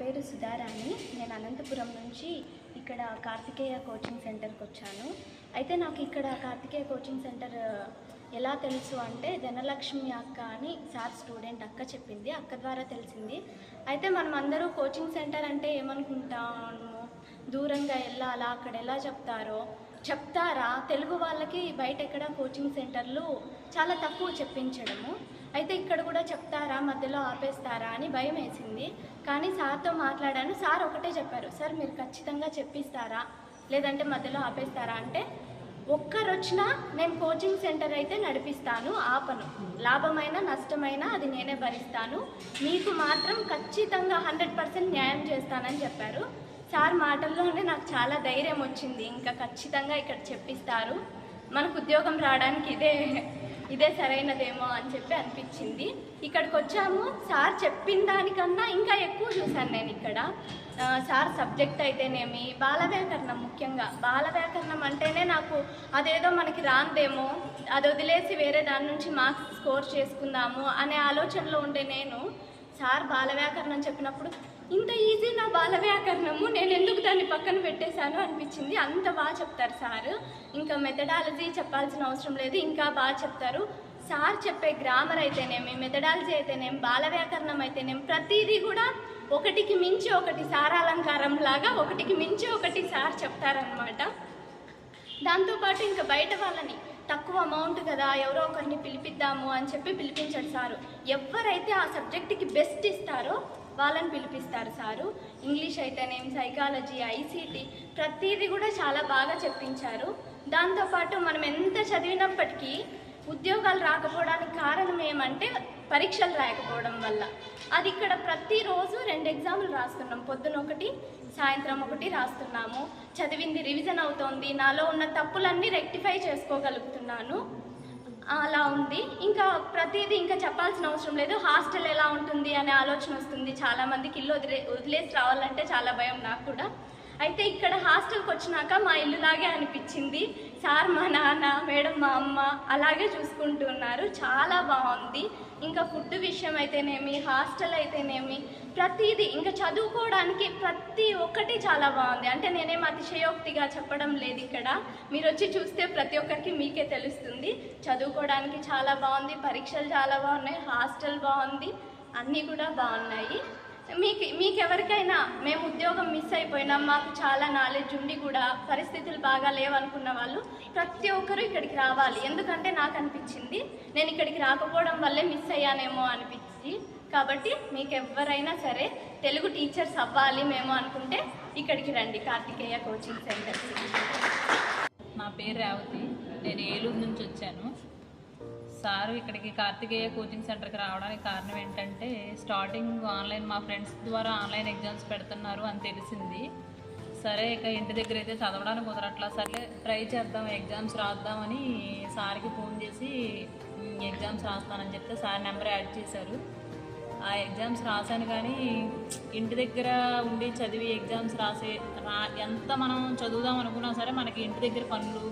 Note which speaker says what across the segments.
Speaker 1: పేరు సుధారాణి. నేను అనంతపురం నుంచి ఇక్కడ కార్తికేయ కోచింగ్ సెంటర్కి వచ్చాను. అయితే నాకు ఇక్కడ కార్తికేయ కోచింగ్ సెంటర్ ఎలా తెలుసు అంటే ధనలక్ష్మి అక్క అని సార్ స్టూడెంట్ అక్క చెప్పింది అక్క ద్వారా తెలిసింది. అయితే మనం అందరూ కోచింగ్ సెంటర్ అంటే ఏమనుకుంటాము? దూరంగా వెళ్ళాలా అక్కడ ఎలా చెప్తారో? చెప్తారా? తెలుగు వాళ్ళకి బయట ఎక్కడ కోచింగ్ సెంటర్లు చాలా తక్కువ చెప్పించడము. అయితే ఇక్కడ కూడా చెప్తారా మధ్యలో ఆపేస్తారా అని భయం వేసింది. కానీ సార్తో మాట్లాడాను. సార్ ఒకటే చెప్పారు. సార్ మీరు ఖచ్చితంగా చెప్పిస్తారా? లేదంటే మధ్యలో ఆపేస్తారా? అంటే ఒక్కరు వచ్చినా నేను కోచింగ్ సెంటర్ అయితే నడిపిస్తాను ఆపను. లాభమైనా నష్టమైనా అది నేనే భరిస్తాను. మీకు మాత్రం ఖచ్చితంగా హండ్రెడ్ పర్సెంట్ న్యాయం చేస్తానని చెప్పారు. సార్ మాటల్లోనే నాకు చాలా ధైర్యం వచ్చింది. ఇంకా ఖచ్చితంగా ఇక్కడ చెప్పిస్తారు. మనకు ఉద్యోగం రావడానికి ఇదే ఇదే సరైనదేమో అని చెప్పి అనిపించింది. ఇక్కడికి వచ్చాము. సార్ చెప్పిన దానికన్నా ఇంకా ఎక్కువ చూశాను నేను ఇక్కడ. సార్ సబ్జెక్ట్ అయితేనేమి బాల వ్యాకరణం ముఖ్యంగా. బాల వ్యాకరణం అంటేనే నాకు అదేదో మనకి రాందేమో అది వదిలేసి వేరే దాని నుంచి మార్క్స్ స్కోర్ చేసుకుందాము అనే ఆలోచనలో ఉండే నేను. సార్ బాల వ్యాకరణం చెప్పినప్పుడు ఇంత ఈజీ నా బాల వ్యాకరణము నేను ఎందుకు దాన్ని పక్కన పెట్టేశాను అనిపించింది. అంత బాగా చెప్తారు సార్. ఇంకా మెథడాలజీ చెప్పాల్సిన అవసరం లేదు. ఇంకా బాగా చెప్తారు. సార్ చెప్పే గ్రామర్ అయితేనేమి మెథడాలజీ అయితేనేమి బాల వ్యాకరణం అయితేనేమి ప్రతిదీ కూడా ఒకటికి మించి ఒకటి సారాలంకారం లాగా ఒకటికి మించి ఒకటి సార్ చెప్తారనమాట దాంతోపాటు ఇంకా బయట వాళ్ళని తక్కువ అమౌంట్ కదా ఎవరో ఒకరిని పిలిపిద్దాము అని చెప్పి పిలిపించాడు సారు. ఎవరైతే ఆ సబ్జెక్ట్కి బెస్ట్ ఇస్తారో వాళ్ళని పిలిపిస్తారు సారు. ఇంగ్లీష్ అయితేనేం సైకాలజీ ఐసీటీ ప్రతిదీ కూడా చాలా బాగా చెప్పించారు. దాంతోపాటు మనం ఎంత చదివినప్పటికీ ఉద్యోగాలు రాకపోవడానికి కారణం ఏమంటే పరీక్షలు రాయకపోవడం వల్ల. అది ఇక్కడ ప్రతిరోజు రెండు ఎగ్జాములు రాస్తున్నాం. పొద్దున ఒకటి సాయంత్రం ఒకటి రాస్తున్నాము. చదివింది రివిజన్ అవుతోంది. నాలో ఉన్న తప్పులన్నీ రెక్టిఫై చేసుకోగలుగుతున్నాను. అలా ఉంది. ఇంకా ప్రతిదీ ఇంకా చెప్పాల్సిన అవసరం లేదు. హాస్టల్ ఎలా ఉంటుంది అనే ఆలోచన వస్తుంది. చాలామందికి ఇల్లు వదిలే వదిలేసి రావాలంటే చాలా భయం నాకు కూడా. అయితే ఇక్కడ హాస్టల్కి వచ్చినాక మా ఇల్లులాగే అనిపించింది. సార్ మా నాన్న మేడం మా అమ్మ అలాగే చూసుకుంటున్నారు చాలా బాగుంది. ఇంకా ఫుడ్ విషయం అయితేనేమి హాస్టల్ అయితేనేమి ప్రతిదీ ఇంకా చదువుకోవడానికి ప్రతి ఒక్కటి చాలా బాగుంది. అంటే నేనేం అతిశయోక్తిగా చెప్పడం లేదు ఇక్కడ. మీరు వచ్చి చూస్తే ప్రతి ఒక్కరికి మీకే తెలుస్తుంది. చదువుకోవడానికి చాలా బాగుంది పరీక్షలు చాలా బాగున్నాయి హాస్టల్ బాగుంది అన్నీ కూడా బాగున్నాయి. మీకు మీకు ఎవరికైనా మేము ఉద్యోగం మిస్ అయిపోయినాం మాకు చాలా నాలెడ్జ్ ఉండి కూడా పరిస్థితులు బాగా లేవనుకున్న వాళ్ళు ప్రతి ఒక్కరూ ఇక్కడికి రావాలి. ఎందుకంటే నాకు అనిపించింది నేను ఇక్కడికి రాకపోవడం వల్లే మిస్ అయ్యానేమో అనిపించి కాబట్టి మీకు ఎవరైనా సరే తెలుగు టీచర్స్ అవ్వాలి మేము అనుకుంటే ఇక్కడికి రండి. కార్తికేయ కోచింగ్ సెంటర్
Speaker 2: నా పేరు రావతి. నేను ఏలూరు నుంచి వచ్చాను. సారు ఇక్కడికి కార్తికేయ కోచింగ్ సెంటర్కి రావడానికి కారణం ఏంటంటే స్టార్టింగ్ ఆన్లైన్ మా ఫ్రెండ్స్ ద్వారా ఆన్లైన్ ఎగ్జామ్స్ పెడుతున్నారు అని తెలిసింది. సరే ఇక ఇంటి దగ్గర అయితే చదవడానికి కుదరట్లా సరే ట్రై చేద్దాం ఎగ్జామ్స్ రాద్దామని సార్కి ఫోన్ చేసి ఎగ్జామ్స్ రాస్తానని చెప్తే సార్ నెంబర్ యాడ్ చేశారు. ఆ ఎగ్జామ్స్ రాశాను కానీ ఇంటి దగ్గర ఉండి చదివి ఎగ్జామ్స్ రాసే రా ఎంత మనం చదువుదాం అనుకున్నా సరే మనకి ఇంటి దగ్గర పనులు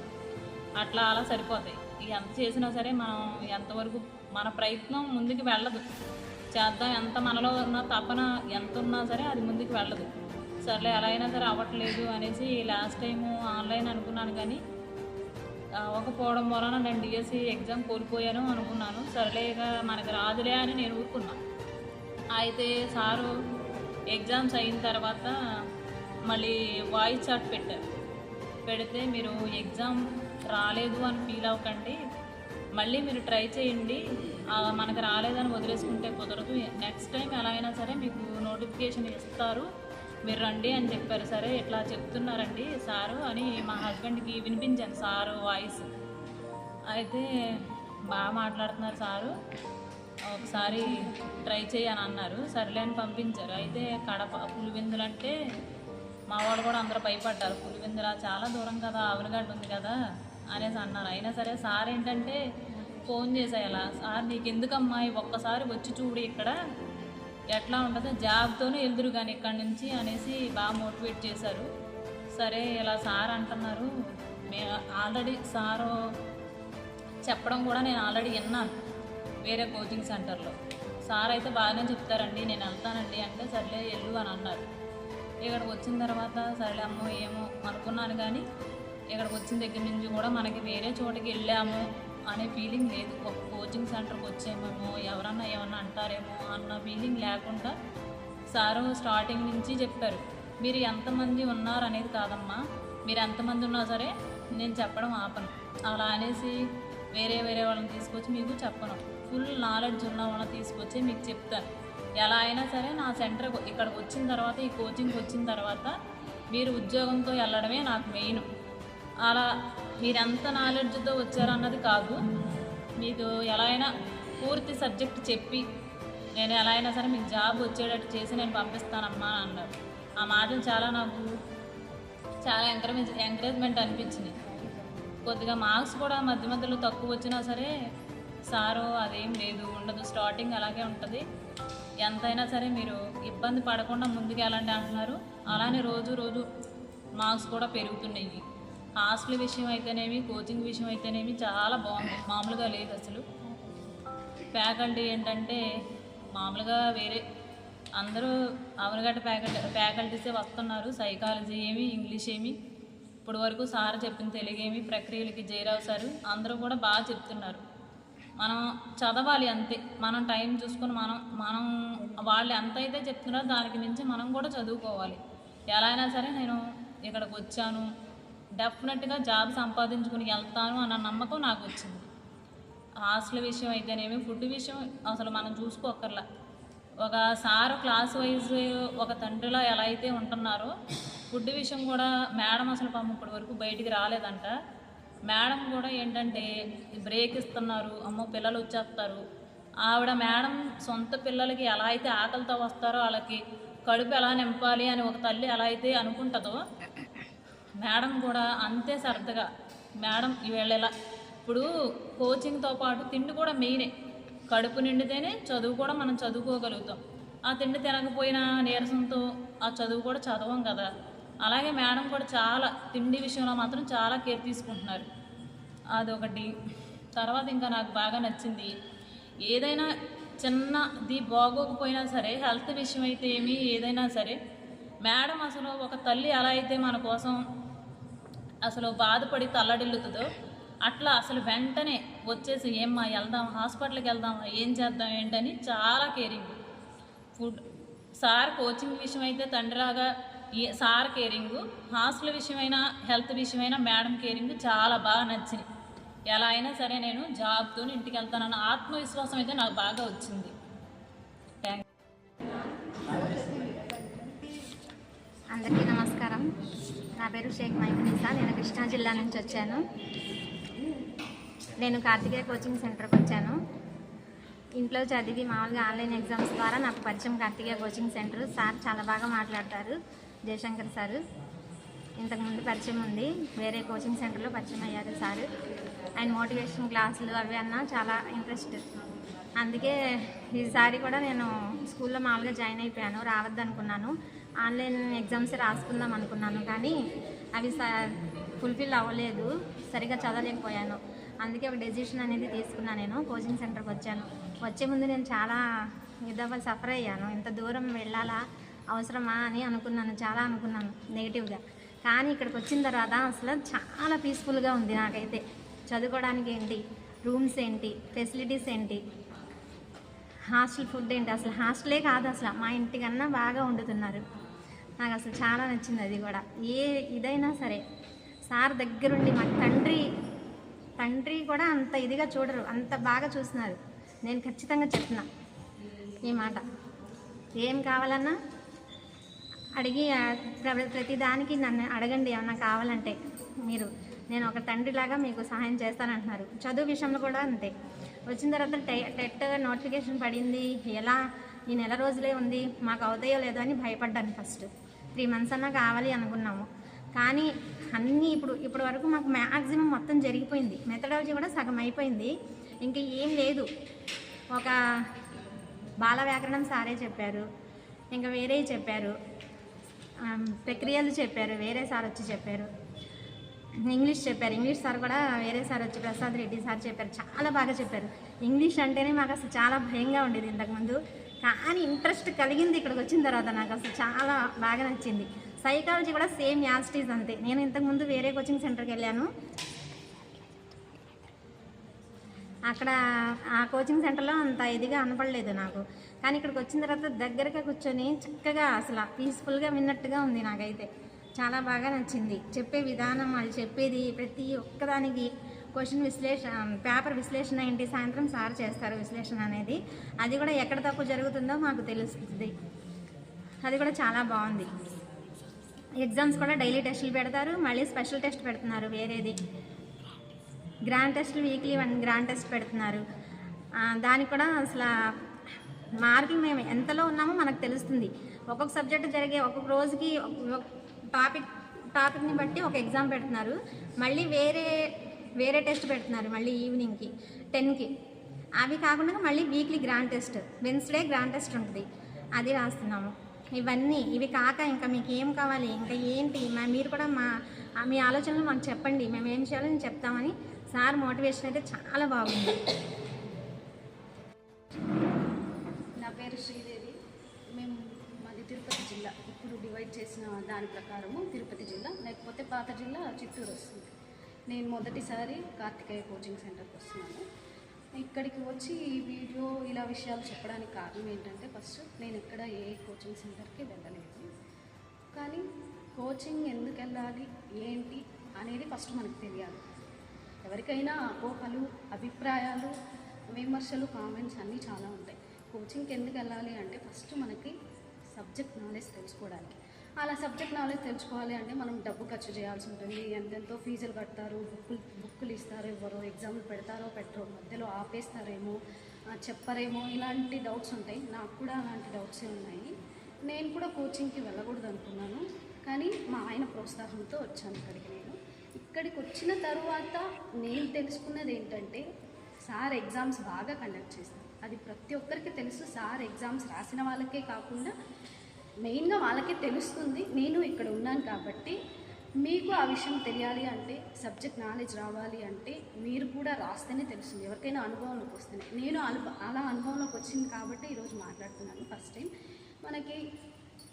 Speaker 2: అట్లా అలా సరిపోతాయి. ఎంత చేసినా సరే మనం ఎంతవరకు మన ప్రయత్నం ముందుకు వెళ్ళదు. చేద్దాం ఎంత మనలో ఉన్న తపన ఎంత ఉన్నా సరే అది ముందుకు వెళ్ళదు. సర్లే ఎలా అయినా సరే అవ్వట్లేదు అనేసి లాస్ట్ టైము ఆన్లైన్ అనుకున్నాను కానీ అవ్వకపోవడం వలన నేను డిఎస్సి ఎగ్జామ్ కోల్పోయాను అనుకున్నాను. సర్లే ఇక మనకు రాదులే అని నేను ఊరుకున్నాను అయితే సారు ఎగ్జామ్స్ అయిన తర్వాత మళ్ళీ వాయిస్ చాట్ పెట్టారు. పెడితే మీరు ఎగ్జామ్ రాలేదు అని ఫీల్ అవ్వకండి. మళ్ళీ మీరు ట్రై చేయండి. మనకు రాలేదని వదిలేసుకుంటే కుదరదు. నెక్స్ట్ టైం ఎలా అయినా సరే మీకు నోటిఫికేషన్ ఇస్తారు. మీరు రండి అని చెప్పారు. సరే ఇట్లా చెప్తున్నారండి. సారు అని మా హస్బెండ్కి వినిపించాను సారు వాయిస్ అయితే బాగా మాట్లాడుతున్నారు సారు. ఒకసారి ట్రై చేయని అన్నారు. సర్లే అని పంపించారు. అయితే కడప పులివెందులు అంటే మా వాళ్ళు కూడా అందరూ భయపడ్డారు. పులివెందుల చాలా దూరం కదా ఆవులగడ్డ ఉంది కదా. అనేసి అన్నారు. అయినా సరే సార్ ఏంటంటే ఫోన్ చేసేయాల సార్ నీకు ఎందుకమ్మా ఒక్కసారి వచ్చి చూడు ఇక్కడ. ఎట్లా ఉంటుందో జాబ్తోనే వెళ్దురు కానీ ఇక్కడ నుంచి అనేసి బాగా మోటివేట్ చేశారు. సరే ఇలా సార్ అంటున్నారు. మే ఆల్రెడీ సారు చెప్పడం కూడా నేను ఆల్రెడీ విన్నాను వేరే కోచింగ్ సెంటర్లో. సార్ అయితే బాగానే చెప్తారండి నేను వెళ్తానండి అంటే సర్లే వెళ్ళు అని అన్నారు. ఇక్కడికి వచ్చిన తర్వాత సర్లే అమ్మో ఏమో అనుకున్నాను కానీ ఇక్కడికి వచ్చిన దగ్గర నుంచి కూడా మనకి వేరే చోటకి వెళ్ళాము అనే ఫీలింగ్ లేదు. ఒక కోచింగ్ సెంటర్కి వచ్చేమేమో ఎవరన్నా ఏమన్నా అంటారేమో అన్న ఫీలింగ్ లేకుండా సారు స్టార్టింగ్ నుంచి చెప్పారు. మీరు ఎంతమంది ఉన్నారు అనేది కాదమ్మా. మీరు ఎంతమంది ఉన్నా సరే నేను చెప్పడం ఆపను. అలా అనేసి వేరే వేరే వాళ్ళని తీసుకొచ్చి మీకు చెప్పను. ఫుల్ నాలెడ్జ్ ఉన్న వాళ్ళని తీసుకొచ్చి మీకు చెప్తాను. ఎలా అయినా సరే నా సెంటర్ ఇక్కడికి వచ్చిన తర్వాత ఈ కోచింగ్కి వచ్చిన తర్వాత మీరు ఉద్యోగంతో వెళ్ళడమే నాకు మెయిన్ అలా మీరెంత నాలెడ్జ్తో వచ్చారన్నది కాదు. మీకు ఎలా అయినా పూర్తి సబ్జెక్ట్ చెప్పి నేను ఎలా అయినా సరే మీకు జాబ్ వచ్చేటట్టు చేసి నేను పంపిస్తానమ్మా అన్నారు. ఆ మాటలు చాలా నాకు చాలా ఎంకరేజ్ ఎంకరేజ్మెంట్ అనిపించింది. కొద్దిగా మార్క్స్ కూడా మధ్య మధ్యలో తక్కువ వచ్చినా సరే సారో అదేం లేదు ఉండదు స్టార్టింగ్ అలాగే ఉంటుంది. ఎంతైనా సరే మీరు ఇబ్బంది పడకుండా ముందుకు వెళ్ళండి అంటున్నారు. అలానే రోజు రోజు మార్క్స్ కూడా పెరుగుతున్నాయి. హాస్టల్ విషయం అయితేనేమి కోచింగ్ విషయం అయితేనేమి చాలా బాగుంది. మామూలుగా లేదు అసలు. ఫ్యాకల్టీ ఏంటంటే మామూలుగా వేరే అందరూ అవనగడ్డ ఫ్యాకల్టీ ఫ్యాకల్టీసే వస్తున్నారు. సైకాలజీ ఏమి ఇంగ్లీష్ ఏమి. ఇప్పుడు వరకు సార్ చెప్పిన తెలుగేమి ప్రక్రియలకి జయరావు సారు అందరూ కూడా బాగా చెప్తున్నారు. మనం చదవాలి అంతే. మనం టైం చూసుకొని మనం మనం వాళ్ళు ఎంత అయితే చెప్తున్నారో దానికి మించి మనం కూడా చదువుకోవాలి. ఎలా అయినా సరే నేను ఇక్కడికి వచ్చాను. డెఫినెట్గా జాబ్ సంపాదించుకుని వెళ్తాను అన్న నమ్మకం నాకు వచ్చింది. హాస్టల్ విషయం అయితేనేమి ఫుడ్ విషయం అసలు మనం చూసుకోకర్లా ఒక సారు క్లాస్ వైజ్ ఒక తండ్రిలా ఎలా అయితే ఉంటున్నారో ఫుడ్ విషయం కూడా మేడం అసలు పాపం ఇప్పటి వరకు బయటికి రాలేదంట. మేడం కూడా ఏంటంటే బ్రేక్ ఇస్తున్నారు అమ్మో పిల్లలు వచ్చేస్తారు. ఆవిడ మేడం సొంత పిల్లలకి ఎలా అయితే ఆకలితో వస్తారో వాళ్ళకి కడుపు ఎలా నింపాలి అని ఒక తల్లి ఎలా అయితే అనుకుంటుందో మేడం కూడా అంతే సరదాగా మేడం ఈవేళ ఇలా ఇప్పుడు కోచింగ్తో పాటు తిండి కూడా మెయినే కడుపు నిండితేనే చదువు కూడా మనం చదువుకోగలుగుతాం. ఆ తిండి తినకపోయినా నీరసంతో ఆ చదువు కూడా చదవం కదా. అలాగే మేడం కూడా చాలా తిండి విషయంలో మాత్రం చాలా కేర్ తీసుకుంటున్నారు. అదొకటి. తర్వాత ఇంకా నాకు బాగా నచ్చింది ఏదైనా చిన్నది బాగోకపోయినా సరే హెల్త్ విషయం అయితే ఏమి ఏదైనా సరే మేడం అసలు ఒక తల్లి ఎలా అయితే మన కోసం అసలు బాధపడి తల్లడిల్లుతుందో అట్లా అసలు వెంటనే వచ్చేసి ఏమ్మా వెళ్దాం హాస్పిటల్కి వెళ్దామా ఏం చేద్దాం ఏంటని చాలా కేరింగ్. ఫుడ్ సార్ కోచింగ్ విషయం అయితే తండ్రిలాగా సార్ కేరింగ్ హాస్టల్ విషయమైనా హెల్త్ విషయమైనా మేడం కేరింగ్ చాలా బాగా నచ్చింది ఎలా అయినా సరే నేను జాబ్తో ఇంటికి వెళ్తానన్న ఆత్మవిశ్వాసం అయితే నాకు బాగా వచ్చింది. థ్యాంక్
Speaker 3: అందరికీ నమస్కారం. నా పేరు షేక్ మైమునిసా నేను కృష్ణా జిల్లా నుంచి వచ్చాను. నేను కార్తికేయ కోచింగ్ సెంటర్కి వచ్చాను. ఇంట్లో చదివి మామూలుగా ఆన్లైన్ ఎగ్జామ్స్ ద్వారా నాకు పరిచయం కార్తికేయ కోచింగ్ సెంటర్. సార్ చాలా బాగా మాట్లాడతారు జయశంకర్ సారు. ఇంతకుముందు పరిచయం ఉంది. వేరే కోచింగ్ సెంటర్లో పరిచయం అయ్యారు సారు. ఆయన మోటివేషన్ క్లాసులు అవి అన్నా చాలా ఇంట్రెస్ట్. అందుకే ఈసారి కూడా నేను స్కూల్లో మామూలుగా జాయిన్ అయిపోయాను. రావద్దనుకున్నాను. ఆన్లైన్ ఎగ్జామ్స్ రాసుకుందాం అనుకున్నాను కానీ అవి ఫుల్ఫిల్ అవ్వలేదు. సరిగా చదవలేకపోయాను. అందుకే ఒక డెసిషన్ అనేది తీసుకున్నాను నేను కోచింగ్ సెంటర్కి వచ్చాను. వచ్చే ముందు నేను చాలా ఇదవ్వ సఫర్ అయ్యాను. ఇంత దూరం వెళ్ళాలా అవసరమా అని అనుకున్నాను చాలా అనుకున్నాను నెగిటివ్గా కానీ ఇక్కడికి వచ్చిన తర్వాత అసలు చాలా పీస్ఫుల్గా ఉంది నాకైతే. చదువుకోవడానికి ఏంటి? రూమ్స్ ఏంటి? ఫెసిలిటీస్ ఏంటి? హాస్టల్ ఫుడ్ ఏంటి? అసలు హాస్టలే కాదు అసలు. మా ఇంటికన్నా బాగా వండుతున్నారు. నాకు అసలు చాలా నచ్చింది అది కూడా. ఏ ఇదైనా సరే సార్ దగ్గరుండి మా తండ్రి తండ్రి కూడా అంత ఇదిగా చూడరు అంత బాగా చూస్తున్నారు. నేను ఖచ్చితంగా చెప్తున్నా ఈ మాట. ఏం కావాలన్నా అడిగి ప్రతి దానికి నన్ను అడగండి ఏమన్నా కావాలంటే మీరు. నేను ఒక తండ్రిలాగా మీకు సహాయం చేస్తానంటున్నారు. చదువు విషయంలో కూడా అంతే. వచ్చిన తర్వాత టె- టెట్ నోటిఫికేషన్ పడింది. ఎలా ఈ నెల రోజులే ఉంది. మాకు అవుతాయో లేదో అని భయపడ్డాను ఫస్ట్. త్రీ మంత్స్ అన్నా కావాలి అనుకున్నాము. కానీ అన్నీ ఇప్పుడు ఇప్పటి వరకు మాకు మ్యాక్సిమం మొత్తం జరిగిపోయింది. మెథడాలజీ కూడా సగం అయిపోయింది. ఇంకా ఏం లేదు. ఒక బాల వ్యాకరణం సారే చెప్పారు. ఇంకా వేరే చెప్పారు. ప్రక్రియలు చెప్పారు. వేరే సార్ వచ్చి చెప్పారు. ఇంగ్లీష్ చెప్పారు. ఇంగ్లీష్ సార్ కూడా వేరే సార్ వచ్చి ప్రసాద్ రెడ్డి సార్ చెప్పారు. చాలా బాగా చెప్పారు. ఇంగ్లీష్ అంటేనే మాకు అసలు చాలా భయంగా ఉండేది ఇంతకుముందు కానీ ఇంట్రెస్ట్ కలిగింది ఇక్కడికి వచ్చిన తర్వాత నాకు అసలు చాలా బాగా నచ్చింది. సైకాలజీ కూడా సేమ్ యాస్టీస్ అంతే. నేను ఇంతకుముందు వేరే కోచింగ్ సెంటర్కి వెళ్ళాను. అక్కడ ఆ కోచింగ్ సెంటర్లో అంత ఇదిగా అనపడలేదు నాకు. కానీ ఇక్కడికి వచ్చిన తర్వాత దగ్గరగా కూర్చొని చక్కగా అసలు పీస్ఫుల్గా విన్నట్టుగా ఉంది నాకైతే. చాలా బాగా నచ్చింది. చెప్పే విధానం వాళ్ళు చెప్పేది ప్రతి ఒక్కదానికి క్వశ్చన్ విశ్లేషణ పేపర్ విశ్లేషణ ఏంటి? సాయంత్రం సార్ చేస్తారు విశ్లేషణ అనేది. అది కూడా ఎక్కడ తప్పు జరుగుతుందో మాకు తెలుస్తుంది. అది కూడా చాలా బాగుంది. ఎగ్జామ్స్ కూడా డైలీ టెస్టులు పెడతారు. మళ్ళీ స్పెషల్ టెస్ట్ పెడుతున్నారు వేరేది. గ్రాండ్ టెస్ట్లు వీక్లీ వన్ గ్రాండ్ టెస్ట్ పెడుతున్నారు. దానికి కూడా అసలు మార్కులు మేము ఎంతలో ఉన్నామో మనకు తెలుస్తుంది. ఒక్కొక్క సబ్జెక్టు జరిగే ఒక్కొక్క రోజుకి ఒక టాపిక్ టాపిక్ని బట్టి ఒక ఎగ్జామ్ పెడుతున్నారు. మళ్ళీ వేరే వేరే టెస్ట్ పెడుతున్నారు మళ్ళీ ఈవినింగ్కి టెన్కి. అవి కాకుండా మళ్ళీ weekly grand test Wednesday grand test ఉంటుంది. అది రాస్తున్నాము. ఇవన్నీ ఇవి కాక ఇంకా మీకు ఏం కావాలి ఇంకా ఏంటి? మా మీరు కూడా మా మీ ఆలోచనలు మాకు చెప్పండి. మేము ఏం చేయాలని చెప్తామని సార్ మోటివేషన్ అయితే చాలా బాగుంది.
Speaker 4: నా పేరు శ్రీదేవి. మేము మాది తిరుపతి జిల్లా. ఇప్పుడు డివైడ్ చేసిన దాని ప్రకారము తిరుపతి జిల్లా లేకపోతే పాత జిల్లా చిత్తూరు వస్తుంది. నేను మొదటిసారి కార్తికేయ కోచింగ్ సెంటర్కి వస్తున్నాను. ఇక్కడికి వచ్చి ఈ వీడియో ఇలా విషయాలు చెప్పడానికి కారణం ఏంటంటే ఫస్ట్ నేను ఇక్కడ ఏ కోచింగ్ సెంటర్కి వెళ్ళలేదు. కానీ కోచింగ్ ఎందుకు వెళ్ళాలి ఏంటి అనేది ఫస్ట్ మనకు తెలియాలి. ఎవరికైనా అపోహలు అభిప్రాయాలు విమర్శలు కామెంట్స్ అన్నీ చాలా ఉంటాయి. కోచింగ్కి ఎందుకు వెళ్ళాలి అంటే ఫస్ట్ మనకి సబ్జెక్ట్ నాలెడ్జ్ తెలుసుకోవడానికి. అలా సబ్జెక్ట్ నాలెడ్జ్ తెలుసుకోవాలి అంటే మనం డబ్బు ఖర్చు చేయాల్సి ఉంటుంది. ఎంతెంతో ఫీజులు కడతారు బుక్కులు బుక్కులు ఇస్తారు ఎవరో ఎగ్జామ్లు పెడతారో పెట్టరో మధ్యలో ఆపేస్తారేమో చెప్పరేమో ఇలాంటి డౌట్స్ ఉంటాయి. నాకు కూడా అలాంటి డౌట్సే ఉన్నాయి. నేను కూడా కోచింగ్కి వెళ్ళకూడదు అనుకున్నాను. కానీ మా ఆయన ప్రోత్సాహంతో వచ్చాను ఇక్కడికి నేను. ఇక్కడికి వచ్చిన తర్వాత నేను తెలుసుకున్నది ఏంటంటే సార్ ఎగ్జామ్స్ బాగా కండక్ట్ చేస్తారు. అది ప్రతి ఒక్కరికి తెలుసు. సార్ ఎగ్జామ్స్ రాసిన వాళ్ళకే కాకుండా మెయిన్గా వాళ్ళకే తెలుస్తుంది నేను ఇక్కడ ఉన్నాను కాబట్టి మీకు ఆ విషయం తెలియాలి అంటే సబ్జెక్ట్ నాలెడ్జ్ రావాలి అంటే మీరు కూడా రాస్తేనే తెలుస్తుంది ఎవరికైనా అనుభవంలోకి వస్తుంది నేను అలా అనుభవంలోకి వచ్చింది కాబట్టి ఈరోజు మాట్లాడుతున్నాను ఫస్ట్ టైం. మనకి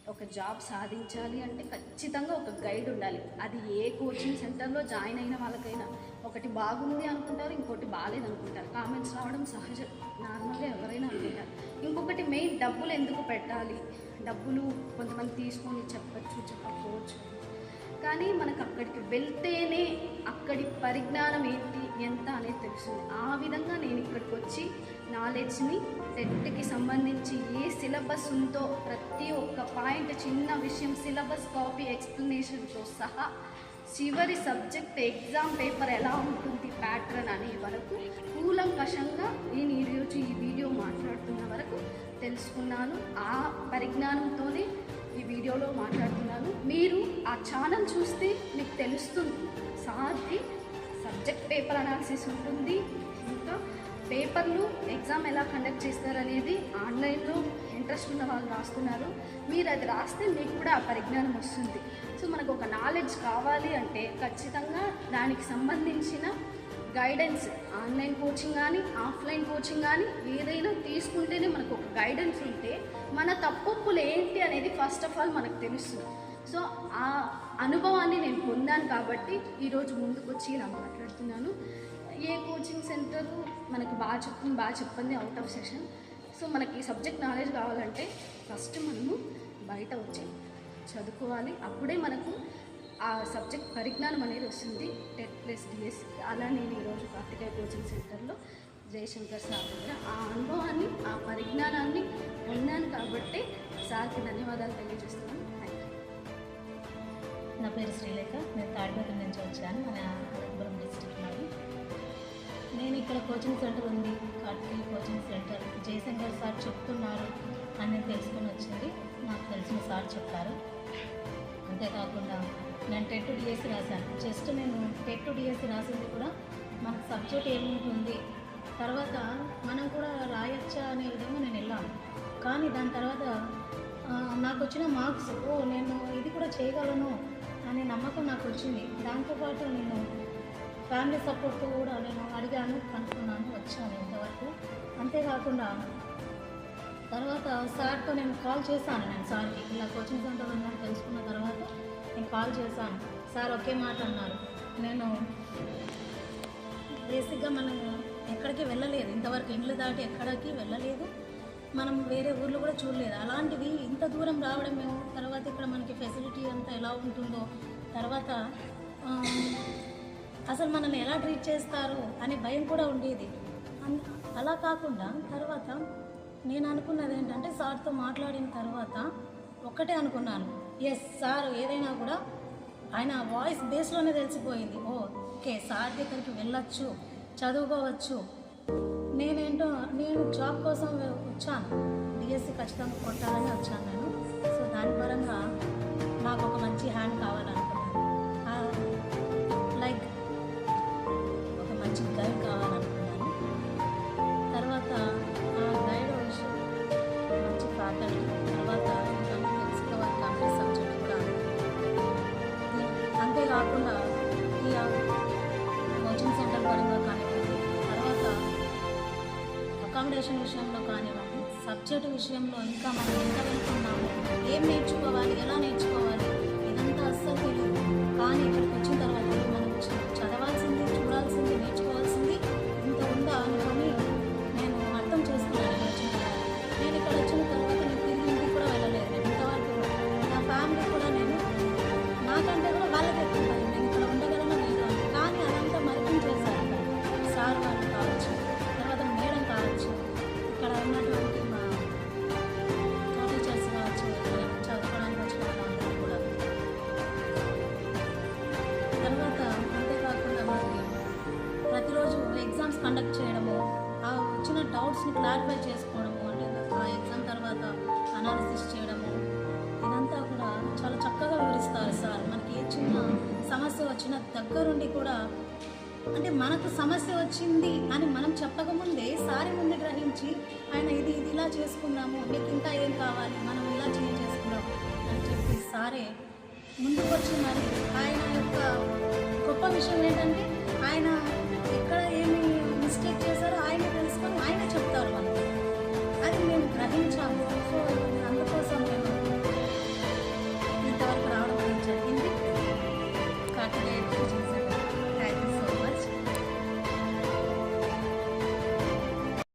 Speaker 4: ఒక జాబ్ సాధించాలి అంటే ఖచ్చితంగా ఒక గైడ్ ఉండాలి. అది ఏ కోచింగ్ సెంటర్లో జాయిన్ అయిన వాళ్ళకైనా. ఒకటి బాగుంది అనుకుంటారు ఇంకోటి బాగాలేదు అనుకుంటారు కామెంట్స్ రావడం సహజం. నార్మల్గా ఎవరైనా ఇంకొకటి మెయిన్ డబ్బులు ఎందుకు పెట్టాలి? డబ్బులు కొంతమంది తీసుకొని చెప్పచ్చు చెప్పకపోవచ్చు. కానీ మనకు అక్కడికి వెళ్తేనే అక్కడి పరిజ్ఞానం ఏంటి ఎంత అనేది తెలుస్తుంది. ఆ విధంగా నేను ఇక్కడికి వచ్చి నాలెడ్జ్ని టెట్కి సంబంధించి ఏ సిలబస్ ఉందో ప్రతి ఒక్క పాయింట్ చిన్న విషయం సిలబస్ కాపీ ఎక్స్ప్లెనేషన్తో సహా చివరి సబ్జెక్ట్ ఎగ్జామ్ పేపర్ ఎలా ఉంటుంది ప్యాటర్న్ అనే వరకు కూలంకషంగా నేను ఈరోజు ఈ వీడియో మాట్లాడుతున్న వరకు తెలుసుకున్నాను. ఆ పరిజ్ఞానంతోనే ఈ వీడియోలో మాట్లాడుతున్నాను. మీరు ఆ ఛానల్ చూస్తే మీకు తెలుస్తుంది. సార్కి సబ్జెక్ట్ పేపర్ అనాలిసిస్ ఉంటుంది. ఇంకా పేపర్లు ఎగ్జామ్ ఎలా కండక్ట్ చేస్తారనేది ఆన్లైన్లో ఇంట్రెస్ట్ ఉన్న వాళ్ళు రాస్తున్నారు. మీరు అది రాస్తే మీకు కూడా ఆ పరిజ్ఞానం వస్తుంది. సో మనకు ఒక నాలెడ్జ్ కావాలి అంటే ఖచ్చితంగా దానికి సంబంధించిన గైడెన్స్ ఆన్లైన్ కోచింగ్ కానీ ఆఫ్లైన్ కోచింగ్ కానీ ఏదైనా తీసుకుంటేనే మనకు ఒక గైడెన్స్ ఉంటే మన తప్పులు ఏంటి అనేది ఫస్ట్ ఆఫ్ ఆల్ మనకు తెలుస్తుంది. సో ఆ అనుభవాన్ని నేను పొందాను కాబట్టి ఈరోజు ముందుకు వచ్చి ఇలా మాట్లాడుతున్నాను. ఏ కోచింగ్ సెంటర్ మనకు బాగా చెప్తుంది బాగా చెప్పింది అవుట్ ఆఫ్ సెషన్ సో మనకి సబ్జెక్ట్ నాలెడ్జ్ కావాలంటే ఫస్ట్ మనము బయట వచ్చి చదువుకోవాలి. అప్పుడే మనకు ఆ సబ్జెక్ట్ పరిజ్ఞానం అనేది వస్తుంది. TET plus DS. అలా నేను ఈరోజు కార్తికేయ కోచింగ్ సెంటర్లో జయశంకర్ సార్ దగ్గర. ఆ అనుభవాన్ని ఆ పరిజ్ఞానాన్ని పొందాను కాబట్టి సార్కి ధన్యవాదాలు తెలియజేస్తున్నాను. థ్యాంక్ యూ
Speaker 5: నా పేరు శ్రీలేఖ. నేను తాడిపత్రి నుంచి వచ్చాను. మన అనంతపురం డిస్టిక్ మాది నేను ఇక్కడ కోచింగ్ సెంటర్ ఉంది. Karthikeya coaching centre. Jayashankar sir చెప్తున్నారు అని నేను తెలుసుకొని వచ్చింది. నాకు తెలిసిన సార్ చెప్పారు. అంతేకాకుండా నేను టెట్ డిఎస్సి రాశాను. జస్ట్ నేను టెట్ డిఎస్సి రాసింది కూడా మనకు సబ్జెక్ట్ ఏముంటుంది? తర్వాత మనం కూడా రాయొచ్చా అనే విధంగా నేను వెళ్ళాను. కానీ దాని తర్వాత నాకు వచ్చిన మార్క్స్ ఓ నేను ఇది కూడా చేయగలను అనే నమ్మకం నాకు వచ్చింది దాంతోపాటు నేను ఫ్యామిలీ సపోర్ట్తో కూడా నేను అడిగాను కనుక్కున్నాను వచ్చాను ఇంతవరకు. అంతేకాకుండా తర్వాత సార్తో నేను కాల్ చేశాను నేను సార్కి. ఇలా కోచింగ్ సెంటర్ ఉందని తెలుసుకున్న తర్వాత నేను కాల్ చేశాను. సార్ ఒకే మాట అన్నారు. నేను బేసిక్గా మనం ఎక్కడికి వెళ్ళలేదు. ఇంతవరకు ఇండ్లు దాటి ఎక్కడికి వెళ్ళలేదు. మనం వేరే ఊర్లో కూడా చూడలేదు. అలాంటిది ఇంత దూరం రావడం మేము తర్వాత ఇక్కడ మనకి ఫెసిలిటీ అంతా ఎలా ఉంటుందో తర్వాత అసలు మనల్ని ఎలా ట్రీట్ చేస్తారు అనే భయం కూడా ఉండేది. అలా కాకుండా తర్వాత నేను అనుకున్నది ఏంటంటే సార్తో మాట్లాడిన తర్వాత ఒక్కటే అనుకున్నాను. ఎస్ సార్ ఏదైనా కూడా ఆయన వాయిస్ బేస్లోనే తెలిసిపోయింది. ఓ ఓకే సార్ దగ్గరికి వెళ్ళొచ్చు చదువుకోవచ్చు. నేనేంటో నేను జాబ్ కోసం వచ్చాను. డిఎస్సి ఖచ్చితంగా కొట్టాలని వచ్చాను నేను. సో దాని పరంగా నాకు ఒక మంచి హ్యాండ్ కావాలి అకామిడేషన్ విషయంలో కానివ్వండి సబ్జెక్ట్ విషయంలో ఇంకా మనం ఎంత వెళ్తున్నాము ఏం నేర్చుకోవాలి ఎలా నేర్చుకోవాలి ఇదంతా అస్సలు తెలియదు. కానీ ఇక్కడికి వచ్చిన తర్వాత మనం చదవాల్సింది చూడాల్సింది నేర్చుకోవాల్సింది ఇంత ఉందా సమస్య వచ్చింది అని మనం చెప్పకముందే సారి ముందు గ్రహించి ఆయన ఇది ఇది ఇలా చేసుకున్నాము మీకు ఇంకా ఏం కావాలి? మనం ఇలా చేంజ్ చేసుకున్నాము. అని చెప్పి సారే ముందుకొచ్చి మరి ఆయన యొక్క గొప్ప విషయం ఏంటంటే ఆయన ఎక్కడ ఏమి మిస్టేక్ చేశారో ఆయన తెలుసుకొని ఆయన చెప్తారు మనం అది మేము గ్రహించాము. సో అందుకోసం మేము ఇంతవరకు రావడం జరిగింది. కాకినాడ